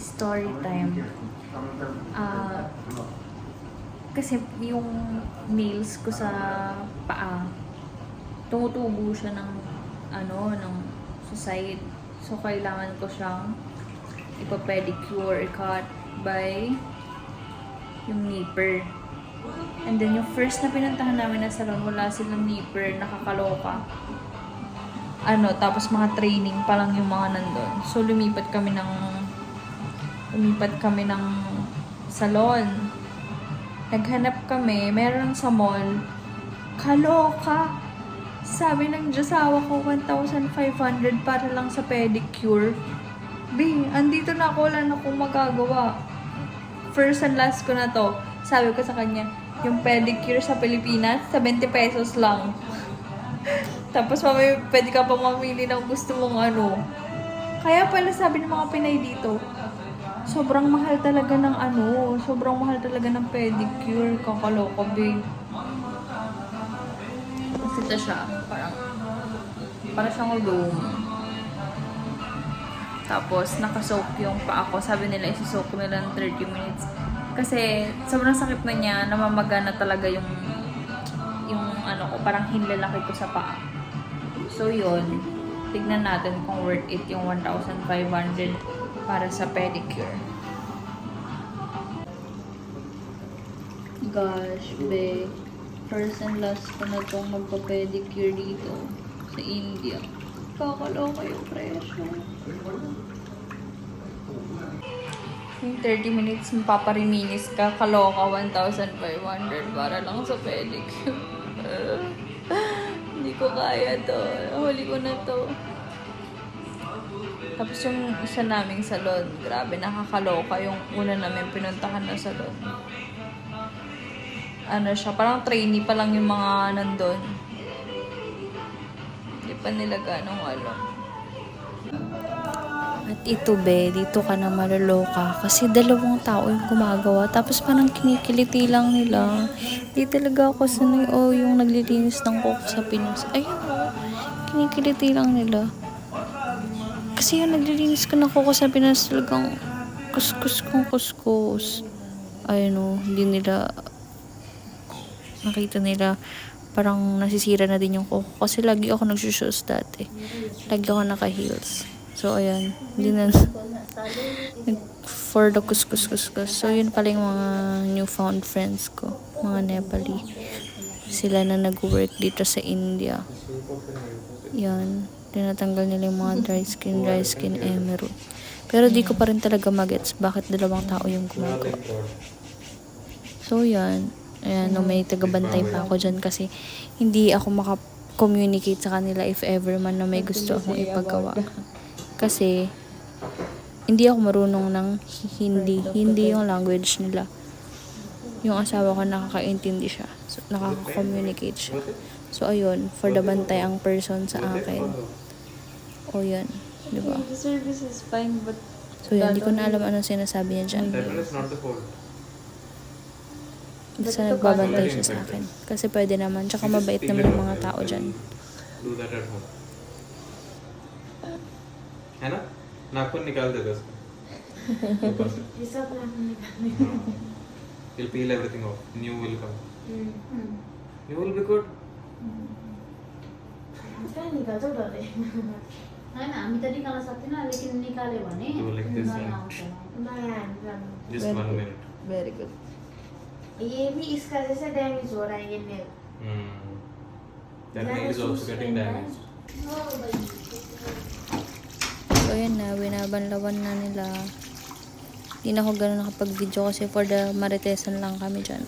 story time. Ah, kasi yung nails ko sa paa, tumutubo siya ng ano, ng sa side. So, kailangan ko siyang ipa-pedicure, i-cut by yung nipper. And then, yung first na pinuntahan namin na salon, wala silang nipper, nakakaloka. Ano, tapos mga training pa lang yung mga nandun. So, lumipat kami ng lumipat kami ng salon. Naghanap kami, meron sa mall. Kaloka! Sabi ng Diyosawa ko, 1,500 para lang sa pedicure. Bing, andito na ako, wala na akong magagawa. First and last ko na to. Sabi ko sa kanya, yung pedicure sa Pilipinas, 70 pesos lang. Tapos mamaya pwede ka pa mamili ng gusto mong ano. Kaya pala sabi ng mga Pinay dito, sobrang mahal talaga ng ano, sobrang mahal talaga ng pedicure. Kakaloka, babe. Kasi ito siya, parang, parang siyang room. Tapos, nakasoak yung paa ko. Sabi nila, isusoak nila ng 30 minutes. Kasi, sobrang sakit na niya, namamaga na talaga yung, yung ano ko, parang hinlalaki ko sa paa. So, yun. Tignan natin kung worth it yung 1,500 para sa pedicure. Gosh, be. First and last ko na itong magpa-pedicure dito sa India. Kakaloka yung presyo. Yung 30 minutes, mapapariminis ka, kaloka 1,500 para lang sa pedicure. Hindi ko kaya to. Huli ko na to. Tapos yung isa naming salon, grabe, nakakaloka yung una namin pinuntahan na salon. Ano siya, parang trainee pa lang yung mga nandun. Hindi pa nila ganong alam. At ito be, dito ka na maloloka kasi dalawang tao yung gumagawa tapos parang kinikiliti lang nila. Hindi talaga ako sanay o yung naglilinis ng coke sa Pinas. Ayun o, kinikiliti lang nila. Kasi yung naglilinis ko ng coke sa Pinas talagang kuskus kong kuskus. Ayun o, hindi nila nakita nila parang nasisira na din yung coke. Kasi lagi ako nagsushoes dati. Lagi ako naka-heels. So, ayan. Hindi na... For the kuskus kuskus. So, yun pala yung mga newfound friends ko. Mga Nepali. Sila na nag-work dito sa India. Yan. Tinatanggal nila yung mga dry skin, dry skin emerald. Pero di ko pa rin talaga magets bakit dalawang tao yung gumagawa. So, yan. Ayan, no, may tagabantay pa ako dyan kasi hindi ako maka-communicate sa kanila if ever man na may gusto akong ipagawa. Kasi, hindi ako marunong ng hindi. Hindi yung language nila. Yung asawa ko nakakaintindi siya. So, nakaka-communicate siya. So, ayun. For the bantay ang person sa akin. O, yun. Di ba? The service is fine, but So, yun. Hindi ko na alam anong sinasabi niya dyan. That one is not the fault. Basta nagbabantay siya sa akin. Kasi pwede naman. Tsaka mabait naman yung mga tao dyan. Do that at home. है ना नाखून निकाल देगा उसका ऊपर से ये सब नाखून निकालने He'll peel everything off. New will come. Hmm New will be good. कहाँ निकाल्छौ डरे होइन हामी त निकाल्न सक्दैनौँ लेकिन निकाल्यो भने Do like this, नयाँ yeah. आउँछ नयाँ निकाल्नु Just Very one good. minute. Very good. ये भी इसका जैसे डैमेज हो रहा है ये nail Hmm. That nail is also getting damaged. So, yun na. Binabanlawan na nila. Hindi na ako ganun nakapag-video kasi for the maritesan lang kami dyan.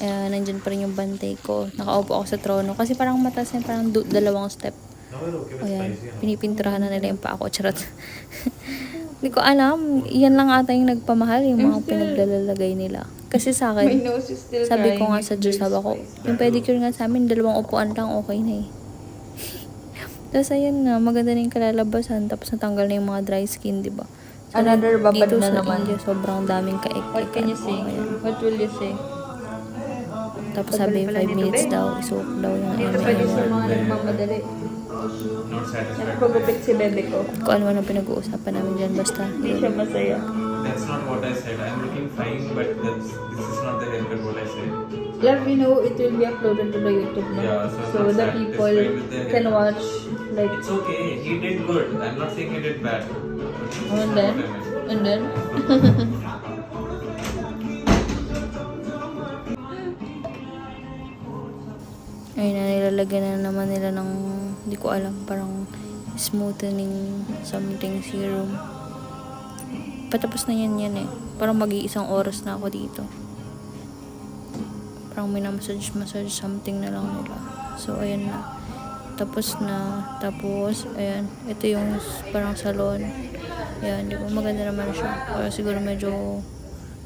Eh, nandyan pa rin yung bantay ko. Nakaupo ako sa trono. Kasi parang mataas na parang du- dalawang step. O yan, pinipinturahan na nila yung pa ako. Charot. Hindi ko alam. Yan lang ata yung nagpamahal, yung mga pinaglalagay nila. Kasi sa akin, sabi ko nga sa Diyos, sabi ko, yung pedicure nga sa amin, dalawang upuan lang, okay na eh. Tapos ayun nga, maganda na yung kalalabasan, tapos natanggal na yung mga dry skin, di ba? So, Another babad dito na sa naman. India, sobrang daming kaik What can you say? What will you say? Tapos sabi, 5 minutes daw, isuot daw yung Dito pa din sa mga nagmamadali. Not satisfied. Nagpagupit si bebe ko. Kung ano man ang pinag-uusapan namin dyan, basta Hindi siya masaya. That's not what I said. I'm looking fine, but that's, this is not the haircut what I said. Love, you know, it will be uploaded to the YouTube now. Yeah, so so the people can watch like It's okay. He did good. I'm not saying he did bad. and then and then ayun na nilalagyan na naman nila ng hindi ko alam parang smoothening something serum. Patapos na yan yan eh. Parang mag-iisang oras na ako dito. Parang minamassage massage something na lang nila. So ayan na. Tapos na. Tapos ayan. Ito yung parang salon. Ayan di ba? Maganda naman siya. Pero siguro medyo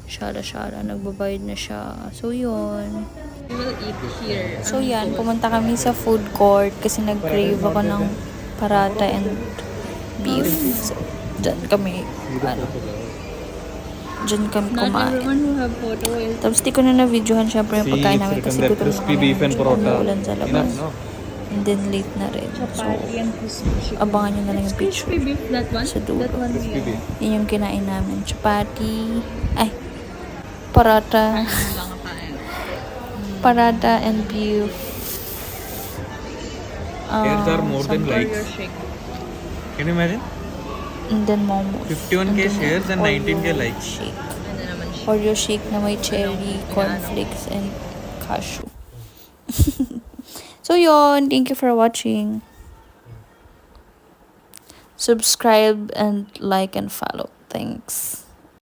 syara-syara nagbabayad na siya. So yun we will eat here. So yan, pumunta kami sa food court kasi nag-crave ako ng parata and beef. So, dyan kami, ano, dyan kami kumain. everyone who have photo is Tapos di ko na na-videohan syempre yung pagkain namin kasi gutom na kami. Medyo umuulan sa labas. And then late na rin. So, abangan nyo na lang yung picture. beef, that one? Sa dulo. That one we Yun yung kinain namin. Chapati, ay, parata, parata and beef. Hairs are um, more than likes. Can you imagine? And then momos. 51K And then shares and 19K likes. Shake. Oreo shake namay cherry, cornflakes, and cashew. so yon, thank you for watching. Subscribe and like and follow. Thanks.